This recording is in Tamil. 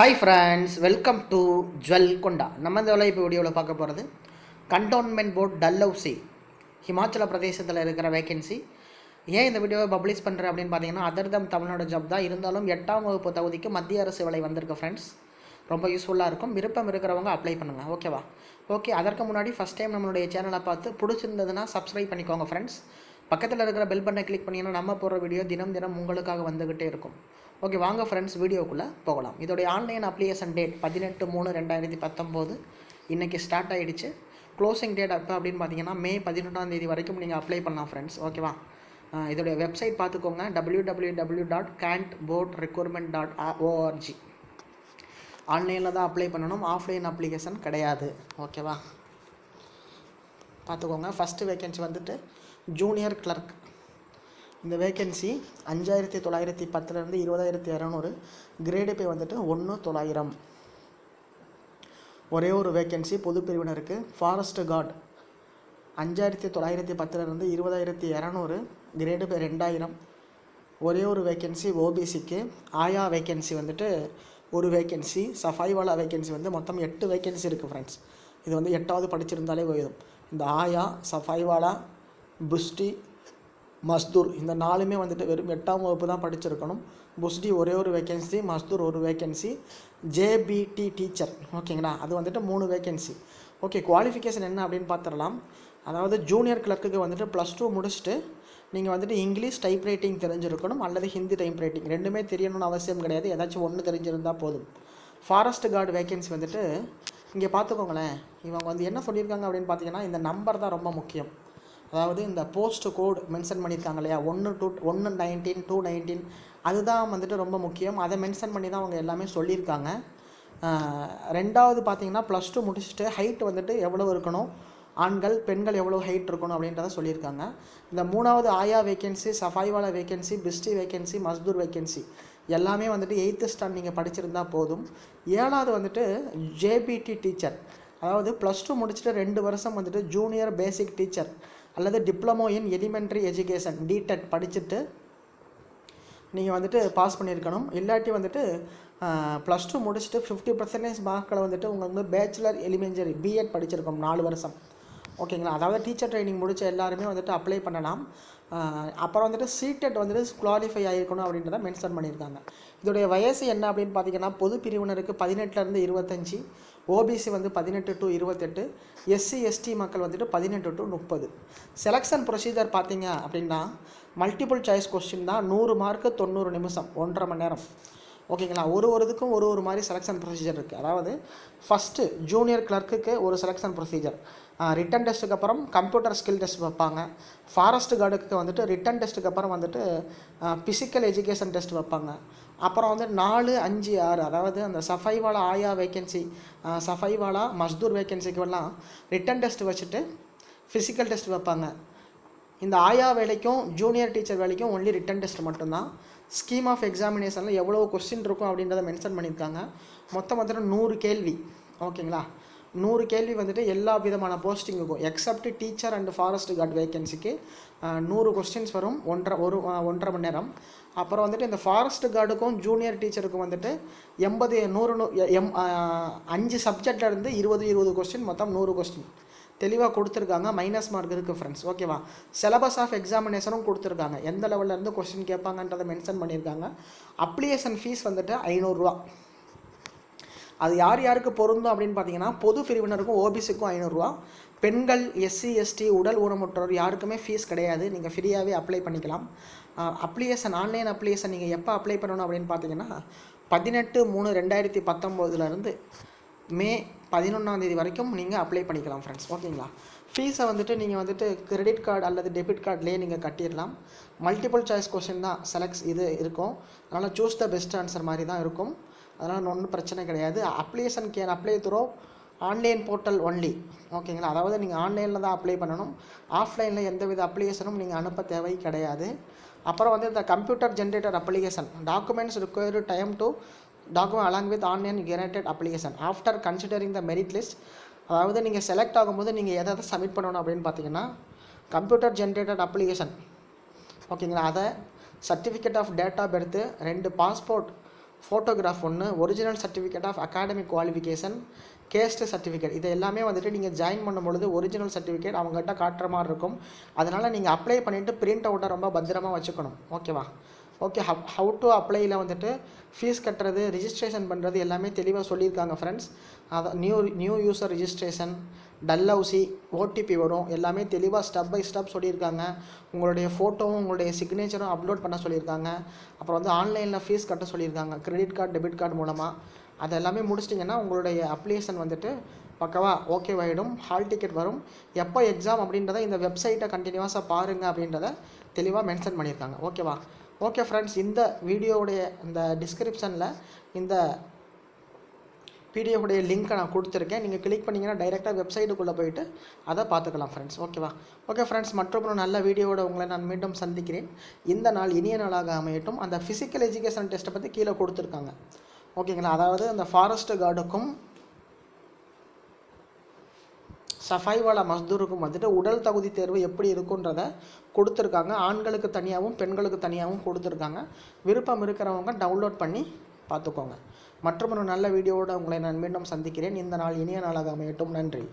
Hi friends welcome to jewel கொண்டா நம்ம இந்த இப்போ வீடியோவில் பார்க்க போகிறது கண்டோன்மெண்ட் போர்ட் டல்ஹவுசி ஹிமாச்சல பிரதேசத்தில் இருக்கிற வேகன்சி ஏன் இந்த வீடியோவை பப்ளிஷ் பண்ணுறேன் அப்படின்னு பார்த்தீங்கன்னா அதர் தம் தமிழ்நாடு ஜாப் தான். இருந்தாலும் எட்டாம் வகுப்பு தகுதிக்கு மத்திய அரசு வேலை வந்திருக்கு ஃப்ரெண்ட்ஸ் ரொம்ப யூஸ்ஃபுல்லாக இருக்கும். விருப்பம் இருக்கிறவங்க அப்ளை பண்ணுங்கள் ஓகேவா ஓகே அதற்கு முன்னாடி ஃபஸ்ட் டைம் நம்மளுடைய சேனலை பார்த்து பிடிச்சிருந்ததுன்னா சப்ஸ்கிரைப் பண்ணிக்கோங்க ஃப்ரெண்ட்ஸ் பக்கத்தில் இருக்கிற பெல் பட்டனை கிளிக் பண்ணிங்கன்னா நம்ம போடுற வீடியோ தினம் தினம் உங்களுக்காக வந்துக்கிட்டே இருக்கும். ஓகே வாங்க ஃப்ரெண்ட்ஸ் வீடியோக்குள்ளே போகலாம். இதோடைய ஆன்லைன் அப்ளிகேஷன் டேட் பதினெட்டு மூணு ரெண்டாயிரத்தி பத்தொம்போது. இன்றைக்கி ஸ்டார்ட் ஆகிடுச்சு க்ளோசிங் டேட் அப்போ அப்படின்னு பார்த்தீங்கன்னா மே பதினெட்டாம் தேதி வரைக்கும் நீங்கள் அப்ளை பண்ணலாம் ஃப்ரெண்ட்ஸ் ஓகேவா இதோடைய வெப்சைட் பார்த்துக்கோங்க W W W dot cant board recruitment dot org ஆன்லைனில் தான் அப்ளை பண்ணணும். ஆஃப்லைன் அப்ளிகேஷன் கிடையாது. ஓகேவா பார்த்துக்கோங்க ஃபஸ்ட்டு வேகன்சி வந்துட்டு ஜூனியர் கிளர்க் இந்த வேகன்சி அஞ்சாயிரத்தி தொள்ளாயிரத்தி பத்துலேருந்து இருபதாயிரத்தி இரநூறு. கிரேடு பே வந்துட்டு ஒன்று தொள்ளாயிரம். ஒரே ஒரு வேகன்சி பொது பிரிவினருக்கு ஃபாரஸ்ட் கார்டு அஞ்சாயிரத்தி தொள்ளாயிரத்தி பத்துலேருந்து இருபதாயிரத்தி இரநூறு. கிரேடு பே ரெண்டாயிரம். ஒரே ஒரு வேகன்சி ஓபிசிக்கு ஆயா வேகன்சி வந்துட்டு ஒரு வேகன்சி சஃபாய்வாலா வேகன்சி வந்து மொத்தம் எட்டு வேகன்சி இருக்குது ஃப்ரெண்ட்ஸ் இது வந்து எட்டாவது படிச்சிருந்தாலே போயிடும் இந்த ஆயா சஃபாய்வாலா புஷ்டி மஸ்தூர். இந்த நாலுமே வந்துட்டு வெறும் எட்டாம் வகுப்பு தான் படிச்சிருக்கணும். புஸ்டி ஒரே ஒரு வேகன்சி மஸ்தூர் ஒரு வேகன்சி ஜேபிடி டீச்சர் ஓகேங்களா அது வந்துட்டு மூணு வேகன்சி ஓகே குவாலிஃபிகேஷன் என்ன அப்படின்னு பார்த்துடலாம். அதாவது ஜூனியர் கிளர்க்குக்கு வந்துட்டு ப்ளஸ் டூ முடிச்சுட்டு நீங்கள் வந்துட்டு இங்கிலீஷ் டைப் ரைட்டிங் தெரிஞ்சிருக்கணும் அல்லது ஹிந்தி டைப் ரைட்டிங் ரெண்டுமே தெரியணும்னு அவசியம் கிடையாது. ஏதாச்சும் ஒன்று தெரிஞ்சிருந்தால் போதும். ஃபாரஸ்ட் கார்டு வேகன்சி வந்துட்டு இங்கே பார்த்துக்கோங்களேன். இவங்க வந்து என்ன சொல்லியிருக்காங்க அப்படின்னு பார்த்தீங்கன்னா இந்த நம்பர் தான் ரொம்ப முக்கியம். அதாவது இந்த போஸ்ட் கோட் மென்ஷன் பண்ணியிருக்காங்க இல்லையா? ஒன்று டூ ஒன்று நைன்டீன் டூ நைன்டீன் அதுதான் வந்துட்டு ரொம்ப முக்கியம். அதை மென்ஷன் பண்ணி தான் அவங்க எல்லாமே சொல்லியிருக்காங்க. ரெண்டாவது பார்த்தீங்கன்னா ப்ளஸ் டூ முடிச்சுட்டு ஹைட் வந்துட்டு எவ்வளோ இருக்கணும்? ஆண்கள் பெண்கள் எவ்வளோ ஹைட் இருக்கணும் அப்படின்றத சொல்லியிருக்காங்க. இந்த மூணாவது ஆயா வேகன்சி சஃபாய்வாலா வேகன்சி பிஸ்டி வேகன்சி மஸ்தூர் வேகன்சி எல்லாமே வந்துட்டு எயித்து ஸ்டாண்ட் நீங்கள் படிச்சிருந்தா போதும். ஏழாவது வந்துட்டு ஜேபிடி டீச்சர் அதாவது ப்ளஸ் டூ முடிச்சுட்டு ரெண்டு வருஷம் வந்துட்டு ஜூனியர் பேசிக் டீச்சர் அல்லது diploma in elementary education DTEd படிச்சுட்டு நீங்கள் வந்துட்டு பாஸ் பண்ணியிருக்கணும். இல்லாட்டி வந்துட்டு ப்ளஸ் டூ முடிச்சுட்டு ஃபிஃப்டி பர்சன்டேஜ் மார்க்கில் வந்துட்டு உங்களுக்கு வந்து பேச்சுலர் எலிமெண்டரி பிஎட் படிச்சிருக்கோம் நாலு வருஷம். ஓகேங்களா? அதாவது டீச்சர் ட்ரைனிங் முடித்த எல்லாருமே வந்துட்டு அப்ளை பண்ணலாம். அப்புறம் வந்துட்டு சீட்டெட் வந்துட்டு குவாலிஃபை ஆகிருக்கணும் அப்படின்றத மென்ஷன் பண்ணியிருக்காங்க. இதோடைய வயசு என்ன அப்படின்னு பார்த்தீங்கன்னா பொது பிரிவினருக்கு பதினெட்டுலேருந்து இருபத்தஞ்சி ஓபிசி வந்து பதினெட்டு டு இருபத்தெட்டு எஸ்சி எஸ்டி மக்கள் வந்துட்டு பதினெட்டு டு முப்பது. செலெக்ஷன் ப்ரொசீஜர் பார்த்தீங்க அப்படின்னா மல்டிபிள் சாய்ஸ் கொஸ்டின் தான் நூறு மார்க்கு தொண்ணூறு நிமிஷம் ஒன்றரை மணி நேரம். ஓகேங்களா? ஒரு ஒரு இதுக்கும் ஒரு ஒரு மாதிரி செலெக்ஷன் ப்ரொசீஜர் இருக்குது அதாவது ஃபஸ்ட்டு ஜூனியர் கிளர்க்குக்கு ஒரு செலெக்ஷன் ப்ரொசீஜர் ரிட்டன் டெஸ்ட்டுக்கு அப்புறம் கம்ப்யூட்டர் ஸ்கில் டெஸ்ட் வைப்பாங்க. ஃபாரஸ்ட் கார்டுக்கு வந்துட்டு ரிட்டன் டெஸ்ட்டுக்கு அப்புறம் வந்துட்டு ஃபிசிக்கல் எஜுகேஷன் டெஸ்ட் வைப்பாங்க. அப்புறம் வந்து நாலு அஞ்சு ஆறு அதாவது அந்த சஃபைவாலா ஆயா வேகன்சி சஃபைவாலா மஸ்தூர் வேகன்சிக்கு எல்லாம் ரிட்டன் டெஸ்ட் வச்சுட்டு ஃபிசிக்கல் டெஸ்ட் வைப்பாங்க. இந்த ஆயா வேலைக்கும் ஜூனியர் டீச்சர் வேலைக்கும் ஒன்லி ரிட்டன் டெஸ்ட் மட்டும்தான். ஸ்கீம் ஆஃப் எக்ஸாமினேஷனில் எவ்வளோ கொஸ்டின் இருக்கும் அப்படின்றத மென்ஷன் பண்ணியிருக்காங்க. மொத்தம் வந்துட்டு நூறு கேள்வி. ஓகேங்களா? நூறு கேள்வி வந்துட்டு எல்லா விதமான போஸ்டிங்குக்கும் except teacher and forest guard வேகன்சிக்கு நூறு கொஸ்டின்ஸ் வரும் ஒன்றரை ஒரு ஒன்றரை மணி நேரம். அப்புறம் வந்துட்டு இந்த ஃபாரஸ்ட் கார்டுக்கும் ஜூனியர் டீச்சருக்கும் வந்துட்டு எண்பது நூறு நூ- எம் அஞ்சு சப்ஜெக்டில் இருந்து இருபது இருபது கொஸ்டின் மொத்தம் நூறு கொஸ்டின் தெளிவாக கொடுத்துருக்காங்க. மைனஸ் மார்க் இருக்குது ஃப்ரெண்ட்ஸ் ஓகேவா சிலபஸ் ஆஃப் எக்ஸாமினேஷனும் கொடுத்துருக்காங்க. எந்த லெவல்லேருந்து கொஸ்டின் கேட்பாங்கன்றதை மென்ஷன் பண்ணியிருக்காங்க. அப்ளிகேஷன் ஃபீஸ் வந்துட்டு ஐநூறுரூவா அது யார் யாருக்கு பொருந்தும் அப்படின்னு பார்த்தீங்கன்னா பொது பிரிவினருக்கும் ஓபிசிக்கும் ஐநூறுரூவா பெண்கள் எஸ்சி எஸ்டி உடல் ஊனமுற்றோர் யாருக்குமே ஃபீஸ் கிடையாது. நீங்கள் ஃப்ரீயாகவே அப்ளை பண்ணிக்கலாம். அப்ளிகேஷன் ஆன்லைன் அப்ளிகேஷன் நீங்கள் எப்போ அப்ளை பண்ணணும் அப்படின்னு பார்த்தீங்கன்னா பதினெட்டு மூணு ரெண்டாயிரத்தி பத்தொம்போதுலேருந்து மே பதினொன்றாம் தேதி வரைக்கும் நீங்கள் அப்ளை பண்ணிக்கலாம் ஃப்ரெண்ட்ஸ் ஓகேங்களா ஃபீஸை வந்துட்டு நீங்கள் வந்துட்டு கிரெடிட் கார்டு அல்லது டெபிட் கார்ட்லேயே நீங்கள் கட்டிடலாம். மல்டிபிள் சாய்ஸ் கொஷின் தான் செலக்ட்ஸ் இது இருக்கும். அதனால் சூஸ் த பெஸ்ட் ஆன்சர் மாதிரி தான் இருக்கும். அதனால் ஒன்றும் பிரச்சனை கிடையாது. Application can apply through online portal only ஓகேங்களா அதாவது நீங்கள் ஆன்லைனில் தான் அப்ளை பண்ணணும். ஆஃப்லைனில் எந்தவித அப்ளிகேஷனும் நீங்கள் அனுப்ப தேவை கிடையாது. அப்புறம் வந்து இந்த computer generator application documents required time to document along with online generated application after considering the merit list அதாவது நீங்கள் செலக்ட் ஆகும்போது நீங்கள் எதை எதை சப்மிட் பண்ணணும் அப்படின்னு பார்த்தீங்கன்னா கம்ப்யூட்டர் ஜென்ரேட்டட் அப்ளிகேஷன் ஓகேங்களா அதை certificate of date of birth ரெண்டு பாஸ்போர்ட் ஃபோட்டோகிராஃப் ஒன்று original certificate of academic qualification caste certificate இது எல்லாமே வந்துட்டு நீங்கள் ஜாயின் பண்ணும் பொழுது ஒரிஜினல் சர்டிஃபிகேட் அவங்ககிட்ட காட்டுற மாதிரி இருக்கும். அதனால் நீங்கள் அப்ளை பண்ணிவிட்டு பிரிண்ட் அவுட்டை ரொம்ப பத்திரமாக வச்சுக்கணும். ஓகேவா ஓகே ஹவ் ஹவு டு அப்ளையில் வந்துட்டு ஃபீஸ் கட்டுறது ரிஜிஸ்ட்ரேஷன் பண்ணுறது எல்லாமே தெளிவாக சொல்லியிருக்காங்க ஃப்ரெண்ட்ஸ் அதை new new user registration Dalhousie OTP வரும். எல்லாமே தெளிவாக ஸ்டெப் பை ஸ்டெப் சொல்லியிருக்காங்க. உங்களுடைய ஃபோட்டோவும் உங்களுடைய சிக்னேச்சரும் அப்லோட் பண்ண சொல்லியிருக்காங்க. அப்புறம் வந்து ஆன்லைனில் ஃபீஸ் கட்ட சொல்லியிருக்காங்க கிரெடிட் கார்டு டெபிட் கார்டு மூலமாக அது எல்லாமே முடிச்சிட்டிங்கன்னா உங்களுடைய அப்ளிகேஷன் வந்துட்டு பக்கவா ஓகேவாயிடும் ஹால் டிக்கெட் வரும். எப்போ எக்ஸாம் அப்படின்றத இந்த வெப்சைட்டை கண்டினியூஸாக பாருங்கள் அப்படின்றத தெளிவாக மென்ஷன் பண்ணியிருக்காங்க. ஓகேவா ஓகே ஃப்ரெண்ட்ஸ் இந்த வீடியோவுடைய இந்த டிஸ்கிரிப்ஷனில் இந்த பிடிஎஃப்டைய லிங்க்கை நான் கொடுத்துருக்கேன். நீங்கள் கிளிக் பண்ணிங்கன்னா டைரெக்டாக வெப்சைட்டுக்குள்ளே போயிட்டு அதை பார்த்துக்கலாம் ஃப்ரெண்ட்ஸ் ஓகேவா ஓகே ஃப்ரெண்ட்ஸ் மற்றொரு நல்ல வீடியோவோட உங்களை நான் மீண்டும் சந்திக்கிறேன். இந்த நாள் இனிய நாளாக அமையட்டும். அந்த ஃபிசிக்கல் எஜுகேஷன் டெஸ்ட்டை பற்றி கீழே கொடுத்துருக்காங்க. ஓகேங்களா அதாவது அந்த ஃபாரஸ்ட் கார்டுக்கும் சஃபாய்வாலா மஸ்தூருக்கும் வந்துட்டு உடல் தகுதி தேர்வு எப்படி இருக்குன்றத கொடுத்துருக்காங்க. ஆண்களுக்கு தனியாகவும் பெண்களுக்கு தனியாகவும் கொடுத்துருக்காங்க. விருப்பம் இருக்கிறவங்க டவுன்லோட் பண்ணி பார்த்துக்கோங்க. மற்றும் ஒரு நல்ல வீடியோவோட உங்களை நான் மீண்டும் சந்திக்கிறேன். இந்த நாள் இனிய நாளாக அமையட்டும். நன்றி.